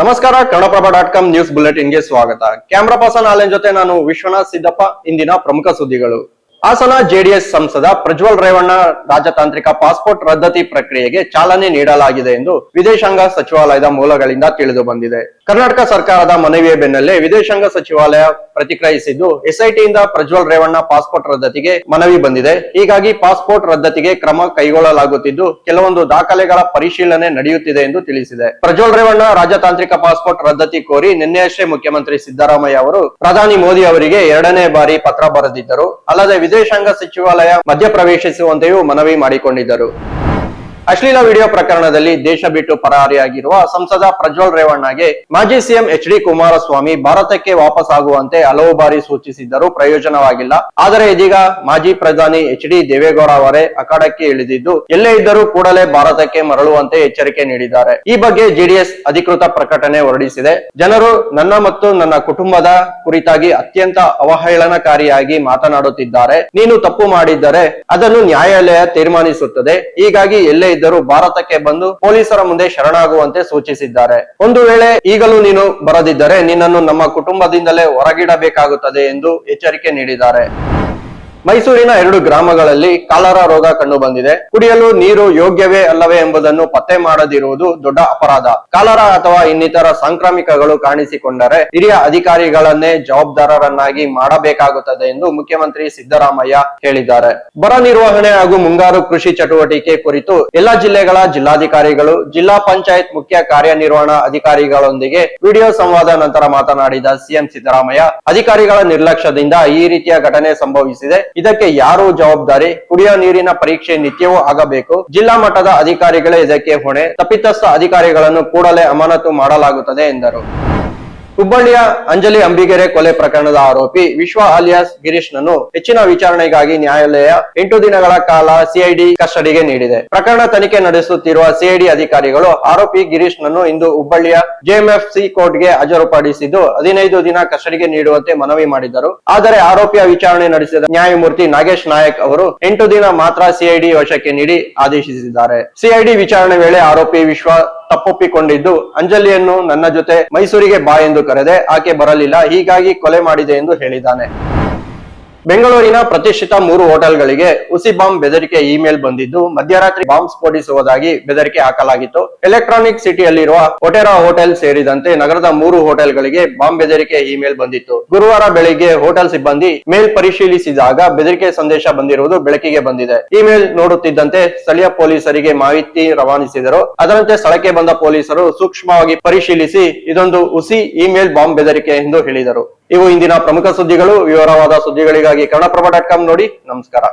ನಮಸ್ಕಾರ, Kannadaprabha dot com news ಬುಲೆಟಿನ್ಗೆ ಸ್ವಾಗತ. ಕ್ಯಾಮ್ರಾ ಪರ್ಸನ್ ಆಲೆನ್ ಜೊತೆ ನಾನು ವಿಶ್ವನಾಥ್ ಸಿದ್ದಪ್ಪ, ಇಂದಿನ ಪ್ರಮುಖ ಸುದ್ದಿಗಳು. ಹಾಸನ ಜೆಡಿಎಸ್ ಸಂಸದ ಪ್ರಜ್ವಲ್ ರೇವಣ್ಣ ರಾಜತಾಂತ್ರಿಕ ಪಾಸ್ಪೋರ್ಟ್ ರದ್ದತಿ ಪ್ರಕ್ರಿಯೆಗೆ ಚಾಲನೆ ನೀಡಲಾಗಿದೆ ಎಂದು ವಿದೇಶಾಂಗ ಸಚಿವಾಲಯದ ಮೂಲಗಳಿಂದ ತಿಳಿದು ಬಂದಿದೆ. ಕರ್ನಾಟಕ ಸರ್ಕಾರದ ಮನವಿಯ ಬೆನ್ನಲ್ಲೇ ವಿದೇಶಾಂಗ ಸಚಿವಾಲಯ ಪ್ರತಿಕ್ರಿಯಿಸಿದ್ದು ಎಸ್ಐಟಿಯಿಂದ ಪ್ರಜ್ವಲ್ ರೇವಣ್ಣ ಪಾಸ್ಪೋರ್ಟ್ ರದ್ದತಿಗೆ ಮನವಿ ಬಂದಿದೆ. ಹೀಗಾಗಿ ಪಾಸ್ಪೋರ್ಟ್ ರದ್ದತಿಗೆ ಕ್ರಮ ಕೈಗೊಳ್ಳಲಾಗುತ್ತಿದ್ದು, ಕೆಲವೊಂದು ದಾಖಲೆಗಳ ಪರಿಶೀಲನೆ ನಡೆಯುತ್ತಿದೆ ಎಂದು ತಿಳಿಸಿದೆ. ಪ್ರಜ್ವಲ್ ರೇವಣ್ಣ ರಾಜತಾಂತ್ರಿಕ ಪಾಸ್ಪೋರ್ಟ್ ರದ್ದತಿ ಕೋರಿ ನಿನ್ನೆಯಷ್ಟೇ ಮುಖ್ಯಮಂತ್ರಿ ಸಿದ್ದರಾಮಯ್ಯ ಅವರು ಪ್ರಧಾನಿ ಮೋದಿ ಅವರಿಗೆ ಎರಡನೇ ಬಾರಿ ಪತ್ರ ಬರೆದಿದ್ದರು. ಅಲ್ಲದೆ ವಿದೇಶಾಂಗ ಸಚಿವಾಲಯ ಮಧ್ಯಪ್ರವೇಶಿಸುವಂತೆಯೂ ಮನವಿ ಮಾಡಿಕೊಂಡಿದ್ದರು. ಅಶ್ಲೀಲ ವಿಡಿಯೋ ಪ್ರಕರಣದಲ್ಲಿ ದೇಶ ಬಿಟ್ಟು ಪರಾರಿಯಾಗಿರುವ ಸಂಸದ ಪ್ರಜ್ವಲ್ ರೇವಣ್ಣಗೆ ಮಾಜಿ ಸಿಎಂ ಎಚ್ ಡಿ ಕುಮಾರಸ್ವಾಮಿ ಭಾರತಕ್ಕೆ ವಾಪಸ್ ಆಗುವಂತೆ ಹಲವು ಬಾರಿ ಸೂಚಿಸಿದ್ದರೂ ಪ್ರಯೋಜನವಾಗಿಲ್ಲ. ಆದರೆ ಇದೀಗ ಮಾಜಿ ಪ್ರಧಾನಿ ಎಚ್ ಡಿ ದೇವೇಗೌಡ ಅವರೇ ಅಖಾಡಕ್ಕೆ ಇಳಿದಿದ್ದು, ಎಲ್ಲೇ ಇದ್ದರೂ ಕೂಡಲೇ ಭಾರತಕ್ಕೆ ಮರಳುವಂತೆ ಎಚ್ಚರಿಕೆ ನೀಡಿದ್ದಾರೆ. ಈ ಬಗ್ಗೆ ಜೆಡಿಎಸ್ ಅಧಿಕೃತ ಪ್ರಕಟಣೆ ಹೊರಡಿಸಿದೆ. ಜನರು ನನ್ನ ಮತ್ತು ನನ್ನ ಕುಟುಂಬದ ಕುರಿತಾಗಿ ಅತ್ಯಂತ ಅವಹೇಳನಕಾರಿಯಾಗಿ ಮಾತನಾಡುತ್ತಿದ್ದಾರೆ. ನೀನು ತಪ್ಪು ಮಾಡಿದ್ದರೆ ಅದನ್ನು ನ್ಯಾಯಾಲಯ ತೀರ್ಮಾನಿಸುತ್ತದೆ. ಹೀಗಾಗಿ ಎಲ್ಲೇ ಇದ್ದರೂ ಭಾರತಕ್ಕೆ ಬಂದು ಪೊಲೀಸರ ಮುಂದೆ ಶರಣಾಗುವಂತೆ ಸೂಚಿಸಿದ್ದಾರೆ. ಒಂದು ವೇಳೆ ಈಗಲೂ ನೀನು ಬರದಿದ್ದರೆ ನಿನ್ನನ್ನು ನಮ್ಮ ಕುಟುಂಬದಿಂದಲೇ ಹೊರಗಿಡಬೇಕಾಗುತ್ತದೆ ಎಂದು ಎಚ್ಚರಿಕೆ ನೀಡಿದ್ದಾರೆ. ಮೈಸೂರಿನ ಎರಡು ಗ್ರಾಮಗಳಲ್ಲಿ ಕಾಲರ ರೋಗ ಕಂಡು ಬಂದಿದೆ. ಕುಡಿಯಲು ನೀರು ಯೋಗ್ಯವೇ ಅಲ್ಲವೇ ಎಂಬುದನ್ನು ಪತ್ತೆ ಮಾಡದಿರುವುದು ದೊಡ್ಡ ಅಪರಾಧ. ಕಾಲರ ಅಥವಾ ಇನ್ನಿತರ ಸಾಂಕ್ರಾಮಿಕಗಳು ಕಾಣಿಸಿಕೊಂಡರೆ ಹಿರಿಯ ಅಧಿಕಾರಿಗಳನ್ನೇ ಜವಾಬ್ದಾರರನ್ನಾಗಿ ಮಾಡಬೇಕಾಗುತ್ತದೆ ಎಂದು ಮುಖ್ಯಮಂತ್ರಿ ಸಿದ್ದರಾಮಯ್ಯ ಹೇಳಿದ್ದಾರೆ. ಬರ ನಿರ್ವಹಣೆ ಹಾಗೂ ಮುಂಗಾರು ಕೃಷಿ ಚಟುವಟಿಕೆ ಕುರಿತು ಎಲ್ಲಾ ಜಿಲ್ಲೆಗಳ ಜಿಲ್ಲಾಧಿಕಾರಿಗಳು, ಜಿಲ್ಲಾ ಪಂಚಾಯತ್ ಮುಖ್ಯ ಕಾರ್ಯನಿರ್ವಹಣಾ ಅಧಿಕಾರಿಗಳೊಂದಿಗೆ ವಿಡಿಯೋ ಸಂವಾದ ನಂತರ ಮಾತನಾಡಿದ ಸಿಎಂ ಸಿದ್ದರಾಮಯ್ಯ, ಅಧಿಕಾರಿಗಳ ನಿರ್ಲಕ್ಷ್ಯದಿಂದ ಈ ರೀತಿಯ ಘಟನೆ ಸಂಭವಿಸಿದೆ. ಇದಕ್ಕೆ ಯಾರು ಜವಾಬ್ದಾರಿ? ಕುಡಿಯುವ ನೀರಿನ ಪರೀಕ್ಷೆ ನಿತ್ಯವೂ ಆಗಬೇಕು. ಜಿಲ್ಲಾ ಮಟ್ಟದ ಅಧಿಕಾರಿಗಳೇ ಇದಕ್ಕೆ ಹೊಣೆ. ತಪ್ಪಿತಸ್ಥ ಅಧಿಕಾರಿಗಳನ್ನು ಕೂಡಲೇ ಅಮಾನತು ಮಾಡಲಾಗುತ್ತದೆ ಎಂದರು. ಹುಬ್ಬಳ್ಳಿಯ ಅಂಜಲಿ ಅಂಬಿಗೆರೆ ಕೊಲೆ ಪ್ರಕರಣದ ಆರೋಪಿ ವಿಶ್ವ ಅಲಿಯಾಸ್ ಗಿರೀಶ್ ನನ್ನು ಹೆಚ್ಚಿನ ವಿಚಾರಣೆಗಾಗಿ ನ್ಯಾಯಾಲಯ ಎಂಟು ದಿನಗಳ ಕಾಲ ಸಿಐಡಿ ಕಸ್ಟಡಿಗೆ ನೀಡಿದೆ. ಪ್ರಕರಣ ತನಿಖೆ ನಡೆಸುತ್ತಿರುವ ಸಿಐಡಿ ಅಧಿಕಾರಿಗಳು ಆರೋಪಿ ಗಿರೀಶ್ ನನ್ನು ಇಂದು ಹುಬ್ಬಳ್ಳಿಯ ಜೆಎಂಎಫ್ಸಿ ಕೋರ್ಟ್ಗೆ ಹಾಜರುಪಡಿಸಿದ್ದು ಹದಿನೈದು ದಿನ ಕಸ್ಟಡಿಗೆ ನೀಡುವಂತೆ ಮನವಿ ಮಾಡಿದ್ದರು. ಆದರೆ ಆರೋಪಿಯ ವಿಚಾರಣೆ ನಡೆಸಿದ ನ್ಯಾಯಮೂರ್ತಿ ನಾಗೇಶ್ ನಾಯಕ್ ಅವರು ಎಂಟು ದಿನ ಮಾತ್ರ ಸಿಐಡಿ ವಶಕ್ಕೆ ನೀಡಿ ಆದೇಶಿಸಿದ್ದಾರೆ. ಸಿಐಡಿ ವಿಚಾರಣೆ ವೇಳೆ ಆರೋಪಿ ವಿಶ್ವ ತಪ್ಪೊಪ್ಪಿಕೊಂಡಿದ್ದು. ಅಂಜಲಿಯನ್ನು ನನ್ನ ಜೊತೆ ಮೈಸೂರಿಗೆ ಬಾ ಎಂದು ಕರೆದೆ. ಆಕೆ ಬರಲಿಲ್ಲ. ಹೀಗಾಗಿ ಕೊಲೆ ಮಾಡಿದೆ ಎಂದು ಹೇಳಿದ್ದಾನೆ. ಬೆಂಗಳೂರಿನ ಪ್ರತಿಷ್ಠಿತ ಮೂರು ಹೋಟೆಲ್ಗಳಿಗೆ ಹುಸಿ ಬಾಂಬ್ ಬೆದರಿಕೆ ಇಮೇಲ್ ಬಂದಿದ್ದು ಮಧ್ಯರಾತ್ರಿ ಬಾಂಬ್ ಸ್ಫೋಟಿಸುವುದಾಗಿ ಬೆದರಿಕೆ ಹಾಕಲಾಗಿತ್ತು. ಎಲೆಕ್ಟ್ರಾನಿಕ್ ಸಿಟಿಯಲ್ಲಿರುವ ಒಟೆರಾ ಹೋಟೆಲ್ ಸೇರಿದಂತೆ ನಗರದ ಮೂರು ಹೋಟೆಲ್ಗಳಿಗೆ ಬಾಂಬ್ ಬೆದರಿಕೆ ಇಮೇಲ್ ಬಂದಿತ್ತು. ಗುರುವಾರ ಬೆಳಿಗ್ಗೆ ಹೋಟೆಲ್ ಸಿಬ್ಬಂದಿ ಮೇಲ್ ಪರಿಶೀಲಿಸಿದಾಗ ಬೆದರಿಕೆ ಸಂದೇಶ ಬಂದಿರುವುದು ಬೆಳಕಿಗೆ ಬಂದಿದೆ. ಇಮೇಲ್ ನೋಡುತ್ತಿದ್ದಂತೆ ಸ್ಥಳೀಯ ಪೊಲೀಸರಿಗೆ ಮಾಹಿತಿ ರವಾನಿಸಿದರು. ಅದರಂತೆ ಸ್ಥಳಕ್ಕೆ ಬಂದ ಪೊಲೀಸರು ಸೂಕ್ಷ್ಮವಾಗಿ ಪರಿಶೀಲಿಸಿ ಇದೊಂದು ಹುಸಿ ಇಮೇಲ್ ಬಾಂಬ್ ಬೆದರಿಕೆ ಎಂದು ಹೇಳಿದರು. ಇವು ಇಂದಿನ ಪ್ರಮುಖ ಸುದ್ದಿಗಳು. ವಿವರವಾದ ಸುದ್ದಿಗಳಿಗಾಗಿ ಕನ್ನಡಪ್ರಭ ಡಾಟ್ ಕಾಮ್ ನೋಡಿ ನಮಸ್ಕಾರ.